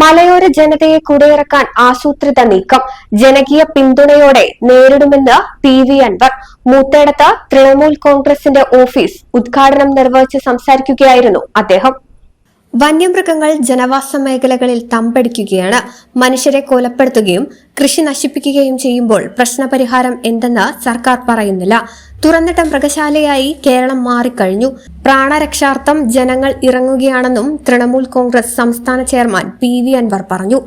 മലയോര ജനതയെ കുടിയിറക്കാൻ ആസൂത്രിത നീക്കം. ജനകീയ പിന്തുണയോടെ നേരിടുമെന്ന് പി വി അൻവർ. മൂത്തേടത്ത് തൃണമൂൽ കോൺഗ്രസിന്റെ ഓഫീസ് ഉദ്ഘാടനം നിർവഹിച്ച് സംസാരിക്കുകയായിരുന്നു അദ്ദേഹം. വന്യമൃഗങ്ങൾ ജനവാസ മേഖലകളിൽ തമ്പടിക്കുകയാണ്. മനുഷ്യരെ കൊലപ്പെടുത്തുകയും കൃഷി നശിപ്പിക്കുകയും ചെയ്യുമ്പോൾ പ്രശ്നപരിഹാരം എന്തെന്ന് സർക്കാർ പറയുന്നില്ല. തുറന്നിട്ട മൃഗശാലയായി കേരളം മാറിക്കഴിഞ്ഞു. പ്രാണരക്ഷാർത്ഥം ജനങ്ങൾ ഇറങ്ങുകയാണെന്നും തൃണമൂൽ കോൺഗ്രസ് സംസ്ഥാന ചെയർമാൻ പി വി അൻവർ പറഞ്ഞു.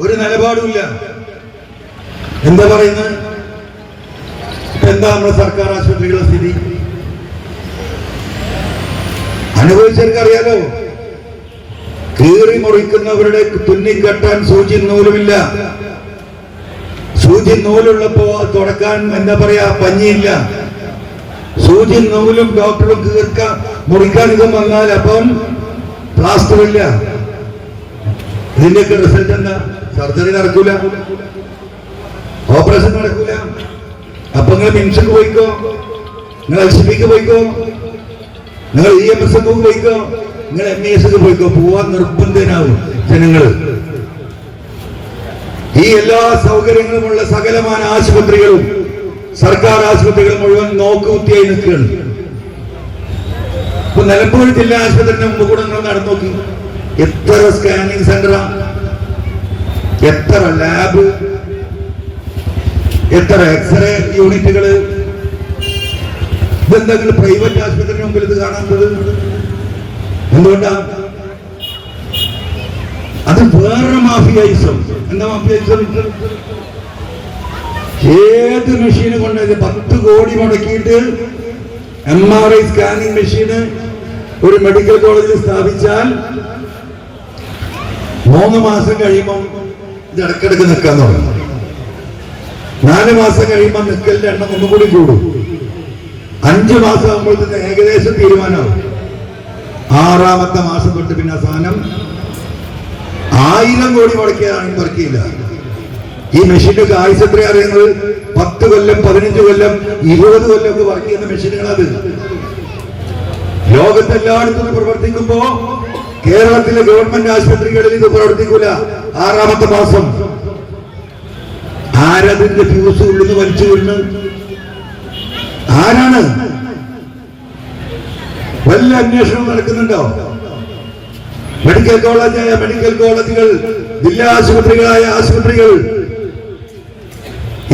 ഒരു നിലപാടുമില്ല. എന്താ പറയുന്നത്? എന്താ നമ്മുടെ സർക്കാർ ആശുപത്രികളുടെ സ്ഥിതി? അനുഭവിച്ചവർക്ക് അറിയാലോ കീറി മുറിക്കുന്നവരുടെ തുന്നിക്കെട്ടാൻ സൂചി നൂലുമില്ല. സൂചി നൂലുള്ളപ്പോ തുടക്കാൻ എന്താ പറയാ പഞ്ഞിയില്ല. സൂചി നൂലും ഡോക്ടറും കീർക്കാൻ മുറിക്കാൻ ഇതും വന്നാൽ അപ്പം പ്ലാസ്റ്റർ ഇല്ല ഇതിന്റെയൊക്കെ റിസൾട്ട് എന്താ? സർജറി നടക്കൂല. ഓപ്പറേഷൻ നടക്കൂല. അപ്പൊ നിങ്ങൾ മിംസിക്ക് പോയിക്കോ? നിങ്ങൾ എൽ സി ബിക്ക് പോയിക്കോ? നിങ്ങൾ ഇ എം എസ് ഒക്കെ പോയിക്കോ. നിങ്ങൾ എം ഇ എസ് പോയിക്കോ. പോവാൻ നിർബന്ധനാവും ജനങ്ങൾ ഈ എല്ലാ സൗകര്യങ്ങളുമുള്ള സകലമായ ആശുപത്രികളും സർക്കാർ ആശുപത്രികൾ മുഴുവൻ നോക്കുകുത്തിയായി നിൽക്കുകയാണ്. ഇപ്പൊ നിലമ്പൂർ ജില്ലാ ആശുപത്രിന്റെ മുമ്പ് കൂടെ നിങ്ങൾ നടന്നു നോക്കി. എത്ര സ്കാനിങ് സെന്ററാ എത്ര ലാബ് എത്ര എക്സ്റേ യൂണിറ്റുകൾ ഇതെന്തെങ്കിലും പ്രൈവറ്റ് ആശുപത്രിന് മുമ്പിൽ ഇത് കാണാത്തത് എന്തുകൊണ്ടാണ് അത് വേറെ മാഫിയായിസം. എന്താ മാഫിയായിസം? ഏത് മെഷീന് കൊണ്ട് പത്ത് കോടി മുടക്കിയിട്ട് എം ആർ ഐ സ്കാനിങ് മെഷീന് ഒരു മെഡിക്കൽ കോളേജിൽ സ്ഥാപിച്ചാൽ മൂന്ന് മാസം കഴിയുമ്പം ഇത് ഇടക്കിടക്ക് നിൽക്കാൻ തുടങ്ങും നാല് മാസം കഴിയുമ്പോൾ നിൽക്കലിന്റെ എണ്ണം ഒന്നുകൂടി കൂടും. അഞ്ച് മാസം തന്നെ ഏകദേശം തീരുമാനമാവും. ആറാമത്തെ മാസം തൊട്ട് പിന്നെ സാധനം ആയിരം കോടി മുടക്കിയതാണെങ്കിൽ വർക്കിയില്ല ഈ മെഷീന്റെ ആയുസ് എത്ര അറിയുന്നത്? പത്ത് കൊല്ലം പതിനഞ്ച് കൊല്ലം ഇരുപത് കൊല്ലം ഒക്കെ വർക്ക് ചെയ്യുന്ന മെഷീനുകളത് ലോകത്തെല്ലായിടത്തും പ്രവർത്തിക്കുമ്പോ കേരളത്തിലെ ഗവൺമെന്റ് ആശുപത്രികളിൽ ഇത് പ്രവർത്തിക്കൂല. ആറാമത്തെ മാസം. ആരതിന്റെ ഫ്യൂസ് ഉള്ളിൽ വലിച്ചു വീണ് ആരാണ്? വല്ല അന്വേഷണം നടക്കുന്നുണ്ടോ? മെഡിക്കൽ കോളേജായ മെഡിക്കൽ കോളേജുകൾ ജില്ലാ ആശുപത്രികളായ ആശുപത്രികൾ.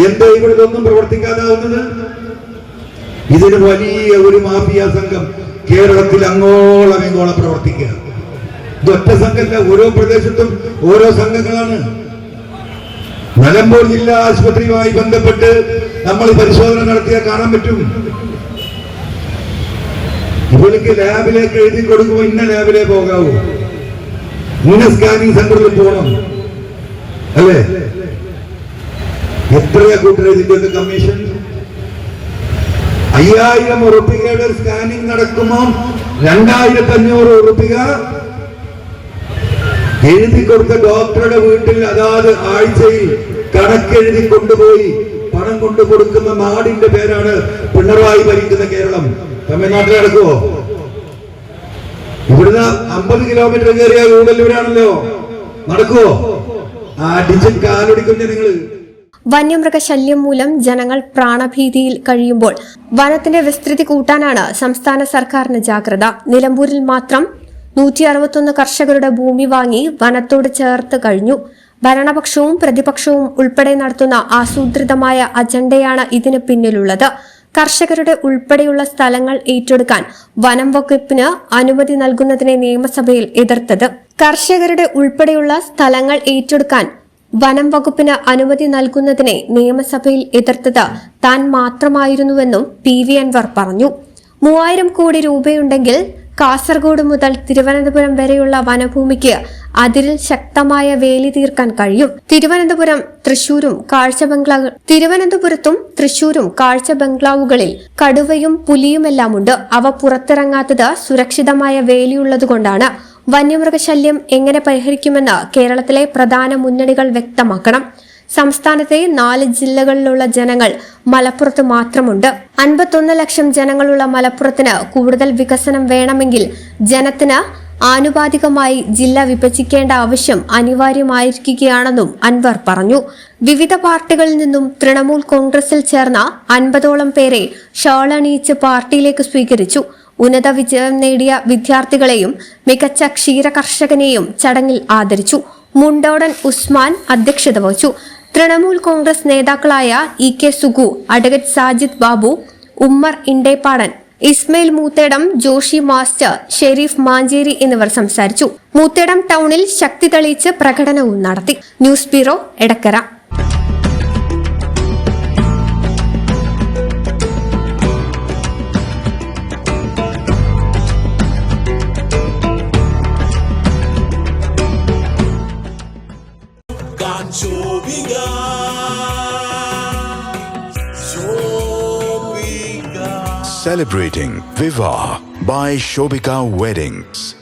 എന്താ ഇവിടെ ഒന്നും പ്രവർത്തിക്കാതാവുന്നത് ഇതിന് വലിയ ഒരു മാഫിയ സംഘം കേരളത്തിൽ അങ്ങോളം ഇങ്ങോളം പ്രവർത്തിക്കുക. ഇതൊറ്റ സംഘമല്ല ഓരോ പ്രദേശത്തും ഓരോ സംഘങ്ങളാണ്. നിലമ്പൂർ ജില്ലാ ആശുപത്രിയുമായി ബന്ധപ്പെട്ട് നമ്മൾ പരിശോധന നടത്തിയാൽ കാണാൻ പറ്റും. ഇവർക്ക് ലാബിലേക്ക് എഴുതി കൊടുക്കുമ്പോൾ ഇന്ന ലാബിലേ പോകാവൂ. ഇന്ന സ്കാനിങ് സെന്ററിൽ പോകണം. അല്ലേ? എത്രയാ ഇതിന്റെയൊക്കെ കമ്മീഷൻ അയ്യായിരം ഉറുപ്പികയുടെ സ്കാനിങ് നടക്കുമ്പോൾ രണ്ടായിരത്തി അഞ്ഞൂറ് ഉറുപ്പിക എഴുതി കൊടുത്ത ഡോക്ടറുടെ വീട്ടിൽ അതാത് ആഴ്ചയിൽ കണക്കെഴുതി കൊണ്ടുപോയി പണം കൊണ്ടു കൊടുക്കുന്ന നാടിന്റെ പേരാണ് പിണറായി ഭരിക്കുന്ന കേരളം. തമിഴ്നാട്ടിൽ നടക്കുവോ ഇവിടുന്ന് അമ്പത് കിലോമീറ്റർ കയറിയ ഊടല്ലൂരാണല്ലോ. നടക്കുവോ? അടിച്ച് കാലൊടിക്കുന്ന നിങ്ങൾ. വന്യമൃഗശല്യം മൂലം ജനങ്ങൾ പ്രാണഭീതിയിൽ കഴിയുമ്പോൾ വനത്തിന്റെ വിസ്തൃതി കൂട്ടാനാണ് സംസ്ഥാന സർക്കാരിന് ജാഗ്രത. നിലമ്പൂരിൽ മാത്രം നൂറ്റി അറുപത്തൊന്ന് കർഷകരുടെ ഭൂമി വാങ്ങി വനത്തോട് ചേർത്ത് കഴിഞ്ഞു. ഭരണപക്ഷവും പ്രതിപക്ഷവും ഉൾപ്പെടെ നടത്തുന്ന ആസൂത്രിതമായ അജണ്ടയാണ് ഇതിന് പിന്നിലുള്ളത്. കർഷകരുടെ ഉൾപ്പെടെയുള്ള സ്ഥലങ്ങൾ ഏറ്റെടുക്കാൻ വനം വകുപ്പിന് അനുമതി നൽകുന്നതിനെ നിയമസഭയിൽ എതിർത്തത്. കർഷകരുടെ ഉൾപ്പെടെയുള്ള സ്ഥലങ്ങൾ ഏറ്റെടുക്കാൻ വനം വകുപ്പിന് അനുമതി നൽകുന്നതിനെ നിയമസഭയിൽ എതിർത്തത് താൻ മാത്രമായിരുന്നുവെന്നും പി വി അൻവർ പറഞ്ഞു. മൂവായിരം കോടി രൂപയുണ്ടെങ്കിൽ കാസർഗോഡ് മുതൽ തിരുവനന്തപുരം വരെയുള്ള വനഭൂമിക്ക് അതിരിൽ ശക്തമായ വേലി തീർക്കാൻ കഴിയും. തിരുവനന്തപുരം തൃശൂരും കാഴ്ച ബംഗ്ലാവ് തിരുവനന്തപുരത്തും തൃശൂരും കാഴ്ച ബംഗ്ലാവുകളിൽ കടുവയും പുലിയുമെല്ലാം ഉണ്ട് അവ പുറത്തിറങ്ങാത്തത് സുരക്ഷിതമായ വേലിയുള്ളതുകൊണ്ടാണ്. വന്യമൃഗശല്യം എങ്ങനെ പരിഹരിക്കുമെന്ന് കേരളത്തിലെ പ്രധാന മുന്നണികൾ വ്യക്തമാക്കണം. സംസ്ഥാനത്തെ നാല് ജില്ലകളിലുള്ള ജനങ്ങൾ മലപ്പുറത്ത് മാത്രമുണ്ട്. അൻപത്തൊന്ന് ലക്ഷം ജനങ്ങളുള്ള മലപ്പുറത്തിന് കൂടുതൽ വികസനം വേണമെങ്കിൽ ജനത്തിന് ആനുപാതികമായി ജില്ല വിഭജിക്കേണ്ട ആവശ്യം അനിവാര്യമായിരിക്കുകയാണെന്നും അൻവർ പറഞ്ഞു. വിവിധ പാർട്ടികളിൽ നിന്നും തൃണമൂൽ കോൺഗ്രസിൽ ചേർന്ന അൻപതോളം പേരെ ഷാൾ അണിയിച്ച് പാർട്ടിയിലേക്ക് സ്വീകരിച്ചു. ഉന്നത വിജയം നേടിയ വിദ്യാർത്ഥികളെയും മികച്ച ക്ഷീര ചടങ്ങിൽ ആദരിച്ചു. മുണ്ടോടൻ ഉസ്മാൻ അധ്യക്ഷത വഹിച്ചു. തൃണമൂൽ കോൺഗ്രസ് നേതാക്കളായ E K Sugu advocate Sajid Babu Ummer Indeppadan Ismail Moothedam Joshi master Sharif Mancheri എന്നിവർ സംസാരിച്ചു. മൂത്തേടം ടൗണിൽ ശക്തി തെളിയിച്ച് പ്രകടനവും നടത്തി. News bureau Edakkara. Ganchobiga. Shobika. Celebrating Viva by Shobika Weddings.